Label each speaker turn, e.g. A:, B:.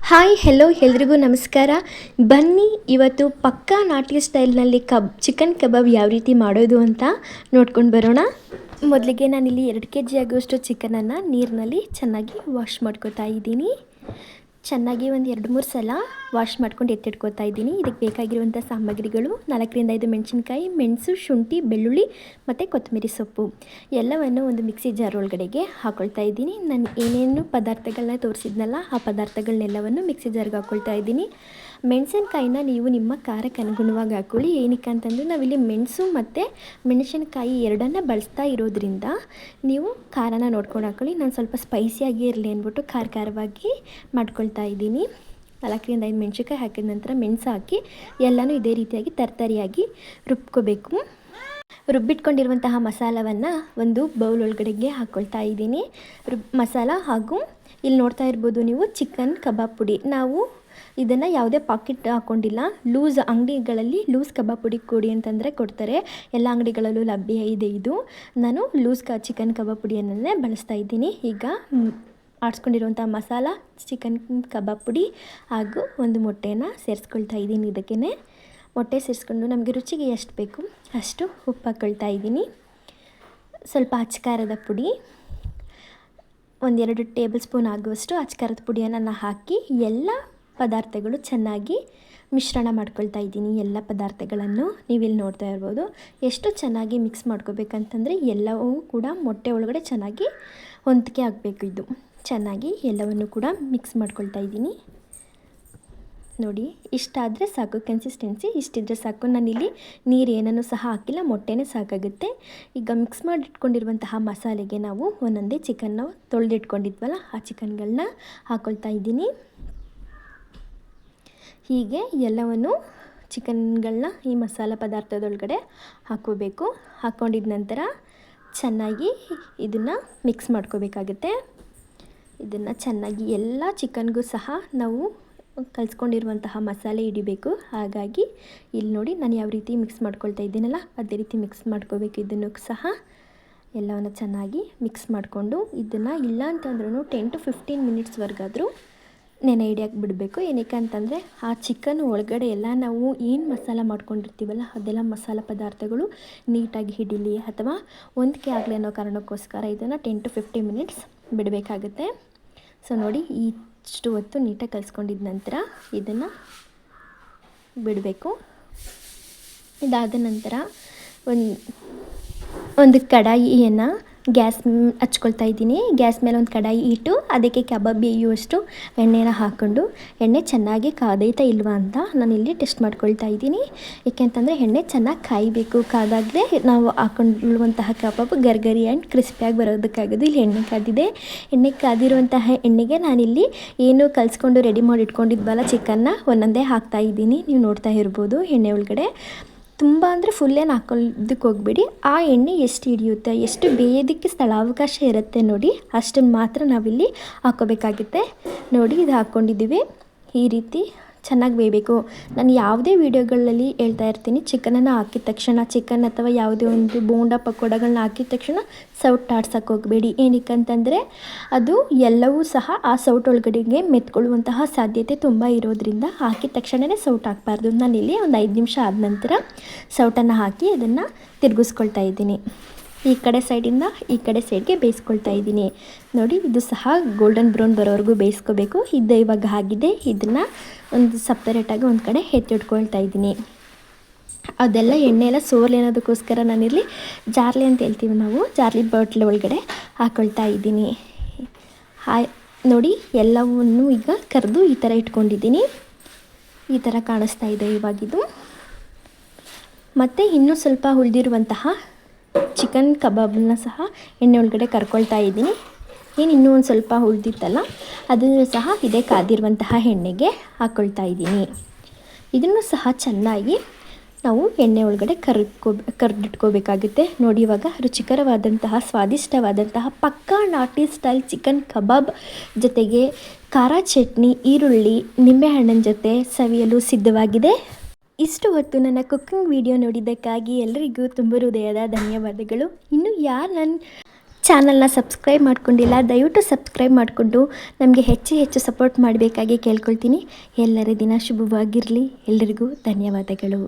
A: Hi hello ಎಲ್ರಿಗೂ ನಮಸ್ಕಾರ. ಬನ್ನಿ, ಇವತ್ತು ಪಕ್ಕಾ ನಾಟಿ ಸ್ಟೈಲ್ನಲ್ಲಿ ಕಬ್, ಚಿಕನ್ ಕಬಾಬ್ ಯಾವ ರೀತಿ ಮಾಡೋದು ಅಂತ ನೋಡ್ಕೊಂಡು ಬರೋಣ. ಮೊದಲಿಗೆ ನಾನಿಲ್ಲಿ ಎರಡು ಕೆ ಜಿ ಆಗುವಷ್ಟು ಚಿಕನನ್ನು ನೀರಿನಲ್ಲಿ ಚೆನ್ನಾಗಿ ವಾಶ್ ಮಾಡ್ಕೋತಾ ಇದ್ದೀನಿ. ಚೆನ್ನಾಗಿ ಒಂದು ಎರಡು ಮೂರು ಸಲ ವಾಶ್ ಮಾಡ್ಕೊಂಡು ಎತ್ತಿಟ್ಕೊತಾ ಇದ್ದೀನಿ. ಇದಕ್ಕೆ ಬೇಕಾಗಿರುವಂಥ ಸಾಮಗ್ರಿಗಳು ನಾಲ್ಕರಿಂದ ಐದು ಮೆಣಸಿನ್ಕಾಯಿ, ಮೆಣಸು, ಶುಂಠಿ, ಬೆಳ್ಳುಳ್ಳಿ ಮತ್ತು ಕೊತ್ತಂಬರಿ ಸೊಪ್ಪು. ಎಲ್ಲವನ್ನು ಒಂದು ಮಿಕ್ಸಿ ಜಾರ್ ಒಳಗಡೆಗೆ ಹಾಕೊಳ್ತಾ ಇದ್ದೀನಿ. ನಾನು ಏನೇನು ಪದಾರ್ಥಗಳನ್ನ ತೋರಿಸಿದ್ನಲ್ಲ, ಆ ಪದಾರ್ಥಗಳನ್ನೆಲ್ಲವನ್ನು ಮಿಕ್ಸಿ ಜಾರ್ಗೆ ಹಾಕ್ಕೊಳ್ತಾ ಇದ್ದೀನಿ. ಮೆಣಸಿನ್ಕಾಯಿನ ನೀವು ನಿಮ್ಮ ಖಾರಕ್ಕೆ ಅನುಗುಣವಾಗಿ ಹಾಕ್ಕೊಳ್ಳಿ ಏನಕ್ಕೆ ಅಂತಂದರೆ ನಾವಿಲ್ಲಿ ಮೆಣಸು ಮತ್ತು ಮೆಣಸಿನಕಾಯಿ ಎರಡನ್ನ ಬಳಸ್ತಾ ಇರೋದ್ರಿಂದ ನೀವು ಖಾರನ ನೋಡ್ಕೊಂಡು ಹಾಕ್ಕೊಳ್ಳಿ ನಾನು ಸ್ವಲ್ಪ ಸ್ಪೈಸಿಯಾಗಿ ಇರಲಿ ಅಂದ್ಬಿಟ್ಟು ಖಾರ ಖಾರವಾಗಿ ಮಾಡ್ಕೊಳ್ತಾ ಇದ್ದೀನಿ. ನಾಲ್ಕರಿಂದ ಐದು ಮೆಣಸಿನ್ಕಾಯಿ ಹಾಕಿದ ನಂತರ ಮೆಣಸು ಹಾಕಿ ಎಲ್ಲನೂ ಇದೇ ರೀತಿಯಾಗಿ ತರತರಿಯಾಗಿ ರುಬ್ಕೋಬೇಕು. ರುಬ್ಬಿಟ್ಕೊಂಡಿರುವಂತಹ ಮಸಾಲವನ್ನು ಒಂದು ಬೌಲ್ ಒಳಗಡೆಗೆ ಹಾಕ್ಕೊಳ್ತಾ ಇದ್ದೀನಿ. ರುಬ್, ಮಸಾಲ ಹಾಗೂ ಇಲ್ಲಿ ನೋಡ್ತಾ ಇರ್ಬೋದು ನೀವು ಚಿಕನ್ ಕಬಾಬ್ ಪುಡಿ. ನಾವು ಇದನ್ನು ಯಾವುದೇ ಪಾಕೆಟ್ ಹಾಕ್ಕೊಂಡಿಲ್ಲ ಲೂಸ್ ಅಂಗಡಿಗಳಲ್ಲಿ ಲೂಸ್ ಕಬಾಬ್ ಪುಡಿ ಕೊಡಿ ಅಂತಂದರೆ ಕೊಡ್ತಾರೆ. ಎಲ್ಲ ಅಂಗಡಿಗಳಲ್ಲೂ ಲಭ್ಯ ಇದೆ ಇದು. ನಾನು ಲೂಸ್ ಕ ಚಿಕನ್ ಕಬಾಬ್ ಪುಡಿಯನ್ನೇ ಬಳಸ್ತಾ ಇದ್ದೀನಿ. ಈಗ ಆಡಿಸ್ಕೊಂಡಿರುವಂಥ ಮಸಾಲ, ಚಿಕನ್ ಕಬಾಬ್ ಪುಡಿ ಹಾಗೂ ಒಂದು ಮೊಟ್ಟೆನ ಸೇರಿಸ್ಕೊಳ್ತಾ ಇದ್ದೀನಿ ಇದಕ್ಕೇ ಮೊಟ್ಟೆ ಸೇರಿಸ್ಕೊಂಡು ನಮಗೆ ರುಚಿಗೆ ಎಷ್ಟು ಬೇಕು ಅಷ್ಟು ಉಪ್ಪು ಹಾಕ್ಕೊಳ್ತಾ ಇದ್ದೀನಿ. ಸ್ವಲ್ಪ ಅಚ್ಕಾರದ ಪುಡಿ, ಒಂದೆರಡು ಟೇಬಲ್ ಸ್ಪೂನ್ ಆಗುವಷ್ಟು ಅಚ್ಕಾರದ ಪುಡಿಯನ್ನು ಹಾಕಿ ಎಲ್ಲ ಪದಾರ್ಥಗಳು ಚೆನ್ನಾಗಿ ಮಿಶ್ರಣ ಮಾಡ್ಕೊಳ್ತಾ ಇದ್ದೀನಿ ಎಲ್ಲ ಪದಾರ್ಥಗಳನ್ನು. ನೀವಿಲ್ಲಿ ನೋಡ್ತಾ ಇರ್ಬೋದು ಎಷ್ಟು ಚೆನ್ನಾಗಿ ಮಿಕ್ಸ್ ಮಾಡ್ಕೋಬೇಕಂತಂದರೆ ಎಲ್ಲವೂ ಕೂಡ ಮೊಟ್ಟೆ ಒಳಗಡೆ ಚೆನ್ನಾಗಿ ಹೊಂದಿಕೆ ಆಗಬೇಕು ಇದು. ಚೆನ್ನಾಗಿ ಎಲ್ಲವನ್ನು ಕೂಡ ಮಿಕ್ಸ್ ಮಾಡ್ಕೊಳ್ತಾ ಇದ್ದೀನಿ. ನೋಡಿ ಇಷ್ಟಾದರೆ ಸಾಕು ಕನ್ಸಿಸ್ಟೆನ್ಸಿ ಇಷ್ಟಿದ್ರೆ ಸಾಕು. ನಾನಿಲ್ಲಿ ನೀರು ಏನನ್ನು ಸಹ ಹಾಕಿಲ್ಲ, ಮೊಟ್ಟೆನೇ ಸಾಕಾಗುತ್ತೆ. ಈಗ ಮಿಕ್ಸ್ ಮಾಡಿಟ್ಕೊಂಡಿರುವಂತಹ ಮಸಾಲೆಗೆ ನಾವು ಒಂದೊಂದೇ ಚಿಕನ್ನ ತೊಳೆದಿಟ್ಕೊಂಡಿದ್ವಲ್ಲ, ಆ ಚಿಕನ್ಗಳನ್ನ ಹಾಕ್ಕೊಳ್ತಾ ಇದ್ದೀನಿ. ಹೀಗೆ ಎಲ್ಲವನ್ನು ಚಿಕನ್ಗಳನ್ನ ಈ ಮಸಾಲ ಪದಾರ್ಥದೊಳಗಡೆ ಹಾಕೋಬೇಕು ಹಾಕ್ಕೊಂಡಿದ ನಂತರ ಚೆನ್ನಾಗಿ ಇದನ್ನು ಮಿಕ್ಸ್ ಮಾಡ್ಕೋಬೇಕಾಗುತ್ತೆ. ಇದನ್ನು ಚೆನ್ನಾಗಿ ಎಲ್ಲ ಚಿಕನ್ಗೂ ಸಹ ನಾವು ಕಲಿಸ್ಕೊಂಡಿರುವಂತಹ ಮಸಾಲೆ ಹಿಡಿಬೇಕು. ಹಾಗಾಗಿ ಇಲ್ಲಿ ನೋಡಿ ನಾನು ಯಾವ ರೀತಿ ಮಿಕ್ಸ್ ಮಾಡ್ಕೊಳ್ತಾ ಇದ್ದೀನಲ್ಲ, ಅದೇ ರೀತಿ ಮಿಕ್ಸ್ ಮಾಡ್ಕೋಬೇಕು. ಇದನ್ನು ಸಹ ಎಲ್ಲವನ್ನು ಚೆನ್ನಾಗಿ ಮಿಕ್ಸ್ ಮಾಡಿಕೊಂಡು ಇದನ್ನು ಇಲ್ಲ ಅಂತಂದ್ರೂ ಟೆನ್ ಟು ಫಿಫ್ಟೀನ್ ಮಿನಿಟ್ಸ್ವರೆಗಾದರೂ ನೆನೆ ಹಿಡಿಯೋಕೆ ಬಿಡಬೇಕು. ಏನಕ್ಕೆ ಅಂತಂದರೆ ಆ ಚಿಕನ್ ಒಳಗಡೆ ಎಲ್ಲ ನಾವು ಏನು ಮಸಾಲ ಮಾಡ್ಕೊಂಡಿರ್ತೀವಲ್ಲ, ಅದೆಲ್ಲ ಮಸಾಲ ಪದಾರ್ಥಗಳು ನೀಟಾಗಿ ಹಿಡೀಲಿ ಅಥವಾ ಹೊಂದಿಕೆ ಆಗಲಿ ಅನ್ನೋ ಕಾರಣಕ್ಕೋಸ್ಕರ ಇದನ್ನು ಟೆನ್ ಟು ಫಿಫ್ಟೀನ್ ಮಿನಿಟ್ಸ್ ಬಿಡಬೇಕಾಗುತ್ತೆ. ಸೊ ನೋಡಿ ಇಷ್ಟು ಹೊತ್ತು ನೀಟಾಗಿ ಕಲಿಸ್ಕೊಂಡಿದ ನಂತರ ಇದನ್ನು ಬಿಡಬೇಕು. ಇದಾದ ನಂತರ ಒಂದು ಒಂದು ಕಡಾಯಿಯನ್ನು ಗ್ಯಾಸ್ ಹಚ್ಕೊಳ್ತಾ ಇದ್ದೀನಿ. ಗ್ಯಾಸ್ ಮೇಲೆ ಒಂದು ಕಡಾಯಿ ಇಟ್ಟು ಅದಕ್ಕೆ ಕಬಾಬ್ ಬೇಯುವಷ್ಟು ಎಣ್ಣೆನ ಹಾಕ್ಕೊಂಡು ಎಣ್ಣೆ ಚೆನ್ನಾಗಿ ಕಾದೈತಾ ಇಲ್ವಾ ಅಂತ ನಾನು ಇಲ್ಲಿ ಟೆಸ್ಟ್ ಮಾಡ್ಕೊಳ್ತಾ ಇದ್ದೀನಿ. ಏಕೆಂತಂದರೆ ಎಣ್ಣೆ ಚೆನ್ನಾಗಿ ಕಾಯಬೇಕು. ಕಾದಾಗಲೇ ನಾವು ಹಾಕೊಂಡಿರುವಂತಹ ಕಬಾಬ್ ಗರ್ಗರಿ ಆ್ಯಂಡ್ ಕ್ರಿಸ್ಪಿಯಾಗಿ ಬರೋದಕ್ಕಾಗೋದು ಇಲ್ಲಿ ಎಣ್ಣೆ ಕಾದಿದೆ. ಎಣ್ಣೆ ಕಾದಿರುವಂತಹ ಎಣ್ಣೆಗೆ ನಾನಿಲ್ಲಿ ಏನು ಕಲಿಸ್ಕೊಂಡು ರೆಡಿ ಮಾಡಿ ಇಟ್ಕೊಂಡಿದ್ವಲ್ಲ ಚಿಕನ್ನ, ಒಂದೊಂದೇ ಹಾಕ್ತಾ ಇದ್ದೀನಿ. ನೀವು ನೋಡ್ತಾ ಇರ್ಬೋದು ಎಣ್ಣೆ ಒಳಗಡೆ. ತುಂಬ ಅಂದರೆ ಫುಲ್ ಏನು ಹಾಕೊಳ್ಳೋದಕ್ಕೆ ಹೋಗ್ಬೇಡಿ. ಆ ಎಣ್ಣೆ ಎಷ್ಟು ಹಿಡಿಯುತ್ತೆ, ಎಷ್ಟು ಬೇಯೋದಕ್ಕೆ ಸ್ಥಳಾವಕಾಶ ಇರುತ್ತೆ ನೋಡಿ. ಅಷ್ಟನ್ನು ಮಾತ್ರ ನಾವಿಲ್ಲಿ ಹಾಕೋಬೇಕಾಗುತ್ತೆ. ನೋಡಿ, ಇದು ಹಾಕ್ಕೊಂಡಿದ್ದೀವಿ ಈ ರೀತಿ ಚೆನ್ನಾಗಿ ಬೇಯಬೇಕು. ನಾನು ಯಾವುದೇ ವೀಡಿಯೋಗಳಲ್ಲಿ ಹೇಳ್ತಾ ಇರ್ತೀನಿ. ಚಿಕನನ್ನು ಹಾಕಿದ ತಕ್ಷಣ, ಚಿಕನ್ ಅಥವಾ ಯಾವುದೇ ಒಂದು ಬೋಂಡ ಪಕೋಡಗಳನ್ನ ಹಾಕಿದ ತಕ್ಷಣ ಸೌಟ್ ಆಡ್ಸಕ್ಕೆ ಹೋಗಬೇಡಿ. ಏನಕ್ಕಂತಂದರೆ, ಅದು ಎಲ್ಲವೂ ಸಹ ಆ ಸೌಟ್ ಒಳಗಡೆಗೆ ಮೆತ್ಕೊಳ್ಳುವಂತಹ ಸಾಧ್ಯತೆ ತುಂಬ ಇರೋದ್ರಿಂದ ಹಾಕಿದ ತಕ್ಷಣವೇ ಸೌಟ್ ಹಾಕಬಾರ್ದು. ನಾನಿಲ್ಲಿ ಒಂದು ಐದು ನಿಮಿಷ ಆದ ನಂತರ ಸೌಟನ್ನು ಹಾಕಿ ಅದನ್ನು ತಿರುಗಿಸ್ಕೊಳ್ತಾ ಇದ್ದೀನಿ. ಈ ಕಡೆ ಸೈಡಿಂದ ಈ ಕಡೆ ಸೈಡ್ಗೆ ಬೇಯಿಸ್ಕೊಳ್ತಾ ಇದ್ದೀನಿ. ನೋಡಿ, ಇದು ಸಹ ಗೋಲ್ಡನ್ ಬ್ರೌನ್ ಬರೋವರೆಗೂ ಬೇಯಿಸ್ಕೋಬೇಕು. ಇದು ಇವಾಗ ಆಗಿದೆ. ಇದನ್ನು ಒಂದು ಸಪ್ರೇಟಾಗಿ ಒಂದು ಕಡೆ ಎತ್ತಿಟ್ಕೊಳ್ತಾ ಇದ್ದೀನಿ. ಅದೆಲ್ಲ ಎಣ್ಣೆ ಎಲ್ಲ ಸೋರ್ಲಿ ಅನ್ನೋದಕ್ಕೋಸ್ಕರ ನಾನಿಲ್ಲಿ ಜಾರ್ಲಿ ಅಂತ ಹೇಳ್ತೀವಿ ನಾವು. ಜಾರ್ಲಿ ಬಾಟ್ಲ್ ಒಳಗಡೆ ಹಾಕೊಳ್ತಾ ಇದ್ದೀನಿ. ನೋಡಿ, ಎಲ್ಲವನ್ನು ಈಗ ಕರೆದು ಈ ಥರ ಇಟ್ಕೊಂಡಿದ್ದೀನಿ. ಈ ಥರ ಕಾಣಿಸ್ತಾ ಇದೆ ಇವಾಗಿದು. ಮತ್ತು ಇನ್ನೂ ಸ್ವಲ್ಪ ಉಳಿದಿರುವಂತಹ ಚಿಕನ್ ಕಬಾಬ್ನ ಸಹ ಎಣ್ಣೆ ಒಳಗಡೆ ಕರ್ಕೊಳ್ತಾ ಇದ್ದೀನಿ. ಏನು ಇನ್ನೂ ಒಂದು ಸ್ವಲ್ಪ ಉಳಿದಿತ್ತಲ್ಲ ಅದನ್ನು ಸಹ ಇದೇ ಕಾದಿರುವಂತಹ ಎಣ್ಣೆಗೆ ಹಾಕ್ಕೊಳ್ತಾ ಇದ್ದೀನಿ. ಇದನ್ನು ಸಹ ಚೆನ್ನಾಗಿ ನಾವು ಎಣ್ಣೆ ಒಳಗಡೆ ಕರ್ಕೊ, ಕರ್ದಿಟ್ಕೋಬೇಕಾಗುತ್ತೆ. ನೋಡಿ, ಇವಾಗ ರುಚಿಕರವಾದಂತಹ, ಸ್ವಾದಿಷ್ಟವಾದಂತಹ ಪಕ್ಕಾ ನಾಟಿ ಸ್ಟೈಲ್ ಚಿಕನ್ ಕಬಾಬ್ ಜೊತೆಗೆ ಖಾರ ಚಟ್ನಿ, ಈರುಳ್ಳಿ, ನಿಂಬೆಹಣ್ಣಿನ ಜೊತೆ ಸವಿಯಲು ಸಿದ್ಧವಾಗಿದೆ. ಇಷ್ಟು ಹೊತ್ತು ನನ್ನ ಕುಕ್ಕಿಂಗ್ ವಿಡಿಯೋ ನೋಡಿದ್ದಕ್ಕಾಗಿ ಎಲ್ಲರಿಗೂ ತುಂಬ ಹೃದಯದ ಧನ್ಯವಾದಗಳು. ಇನ್ನು ಯಾರು ನನ್ನ ಚಾನಲ್ನ ಸಬ್ಸ್ಕ್ರೈಬ್ ಮಾಡ್ಕೊಂಡಿಲ್ಲ, ದಯವಿಟ್ಟು ಸಬ್ಸ್ಕ್ರೈಬ್ ಮಾಡಿಕೊಂಡು ನಮಗೆ ಹೆಚ್ಚು ಹೆಚ್ಚು ಸಪೋರ್ಟ್ ಮಾಡಬೇಕಾಗಿ ಕೇಳ್ಕೊಳ್ತೀನಿ. ಎಲ್ಲರ ದಿನ ಶುಭವಾಗಿರಲಿ. ಎಲ್ಲರಿಗೂ ಧನ್ಯವಾದಗಳು.